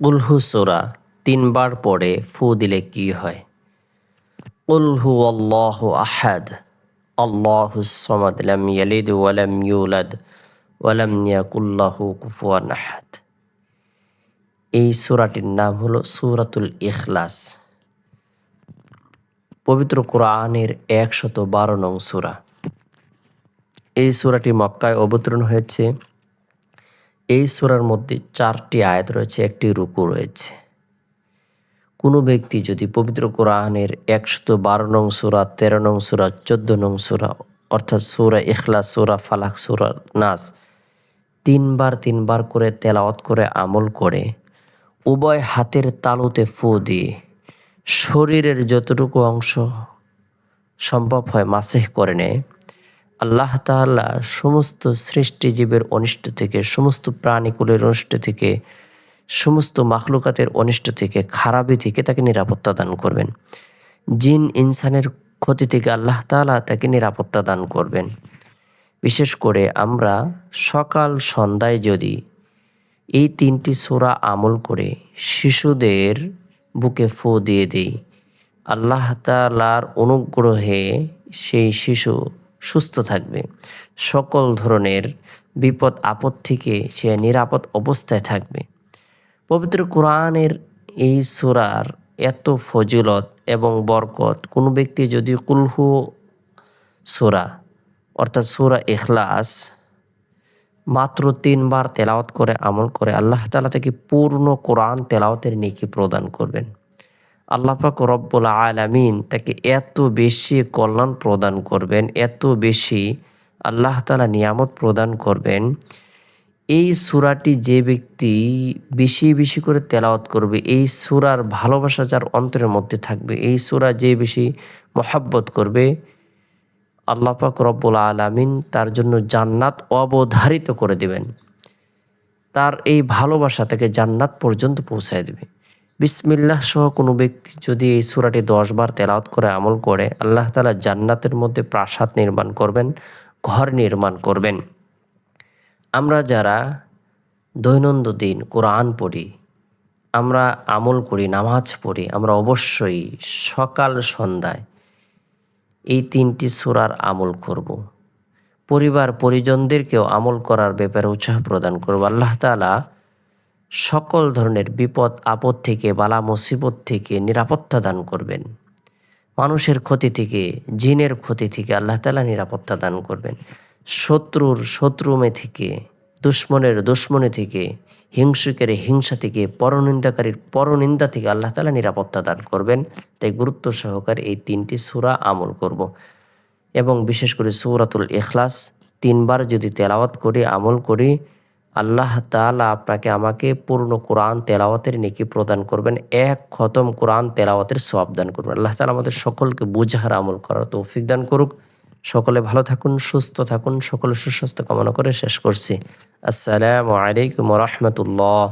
উলহু সোরা, তিনবার পড়ে ফু দিলে কি হয়? উলহু আল্লাহ আহাদ, আল্লাহ সমাদ ইউলাদ আহাদ। এই সূরাটির নাম হলো সূরাতুল ইখলাস। পবিত্র কোরআনের একশত বারো নং সূরা। এই সূরাটি মক্কায় অবতীর্ণ হয়েছে এই সূরার মধ্যে চারটি আয়াত রয়েছে, একটি রুকু রয়েছে। কোনো ব্যক্তি যদি পবিত্র কোরআনের একশত বারো নং সুরা, তেরো নং সুরা, চোদ্দ নং সুরা, অর্থাৎ সুরা ইখলা সুরা ফালাক, সুরা নাস তিনবার তিনবার করে তেলাওয়াত করে আমল করে, উভয় হাতের তালুতে ফু দিয়ে শরীরের যতটুকু অংশ সম্ভব হয় মাসেহ করে নেয় আল্লাহ তাআলা সমস্ত সৃষ্টিজীবের অনিষ্ট থেকে, সমস্ত প্রাণীকুলের অনিষ্ট থেকে, সমস্ত মাখলুকাতের অনিষ্ট থেকে, খারাপি থেকে তাকে নিরাপত্তা দান করবেন। জিন ইনসানের ক্ষতি থেকে আল্লাহ তাআলা তাকে নিরাপত্তা দান করবেন। বিশেষ করে আমরা সকাল সন্ধ্যায় যদি এই তিনটি সোরা আমল করে শিশুদের বুকে ফু দিয়ে দিই, আল্লাহ তালার অনুগ্রহে সেই শিশু সুস্থ থাকবে। সকল ধরনের বিপদ, আপদ থেকে সে নিরাপদ অবস্থায় থাকবে। পবিত্র কোরআনের এই সুরার এত ফজিলত এবং বরকত, কোনো ব্যক্তি যদি কুলহু সুরা, অর্থাৎ সুরা এখলাস মাত্র তিনবার তেলাওয়াত করে আমল করে, আল্লাহ তালা তাকে পূর্ণ কোরআন তেলাওয়াতের নেকি প্রদান করবেন। আল্লাহ পাক রব্বুল আলামিন তাকে এত বেশি কল্যাণ প্রদান করবেন, এত বেশি আল্লাহ তালা নিয়ামত প্রদান করবেন। এই সুরাটি যে ব্যক্তি বেশি বেশি করে তেলাওয়াত করবে, এই সুরার ভালোবাসা যার অন্তরের মধ্যে থাকবে, এই সুরা যে বেশি মহাব্বত করবে, আল্লাহ পাক রব্বুল আলামিন তার জন্য জান্নাত অবধারিত করে দেবেন। তার এই ভালোবাসা তাকে জান্নাত পর্যন্ত পৌঁছায় দেবে। বিসমিল্লাহ সহ কোনো ব্যক্তি যদি এই সুরাটি দশবার তেলাওত করে আমল করে, আল্লাহ তালা জান্নাতের মধ্যে প্রাসাদ নির্মাণ করবেন, ঘর নির্মাণ করবেন আমরা যারা দৈনন্দিন কোরআন পড়ি, আমরা আমল করি, নামাজ পড়ি, আমরা অবশ্যই সকাল সন্ধ্যায় এই তিনটি সুরার আমল করব। পরিবার পরিজনদেরকেও আমল করার ব্যাপারে উৎসাহ প্রদান করব আল্লাহ তালা সকল ধরনের বিপদ, আপদ থেকে, বালা, মুসিবত থেকে নিরাপত্তা দান করবেন। মানুষের ক্ষতি থেকে, জিনের ক্ষতি থেকে আল্লাহ তালা নিরাপত্তা দান করবেন। শত্রুর শত্রুমে থেকে, দুশ্মনের দুশ্মনে থেকে, হিংসুকের হিংসা থেকে, পরনিন্দাকারীর পরনিন্দা থেকে আল্লাহ তালা নিরাপত্তা দান করবেন। তাই গুরুত্ব সহকারে এই তিনটি সুরা আমল করব। এবং বিশেষ করে সৌরাতুল এখলাস তিনবার যদি তেলাওয়াত করি, আমল করি আল্লাহ তালা আপনাকে আমাকে পূর্ণ কোরআন তেলাওয়াতের নেকি প্রদান করবেন, এক খতম কোরআন তেলাওয়াতের সব দান করবেন। আল্লাহ তালা আমাদের সকলকে বুঝার আমল করার তৌফিক দান করুক। সকলে ভালো থাকুন, সুস্থ থাকুন, সকলে সুস্বাস্থ্য কামনা করে শেষ করছি। আসসালামু আলাইকুম রহমতুল্লাহ।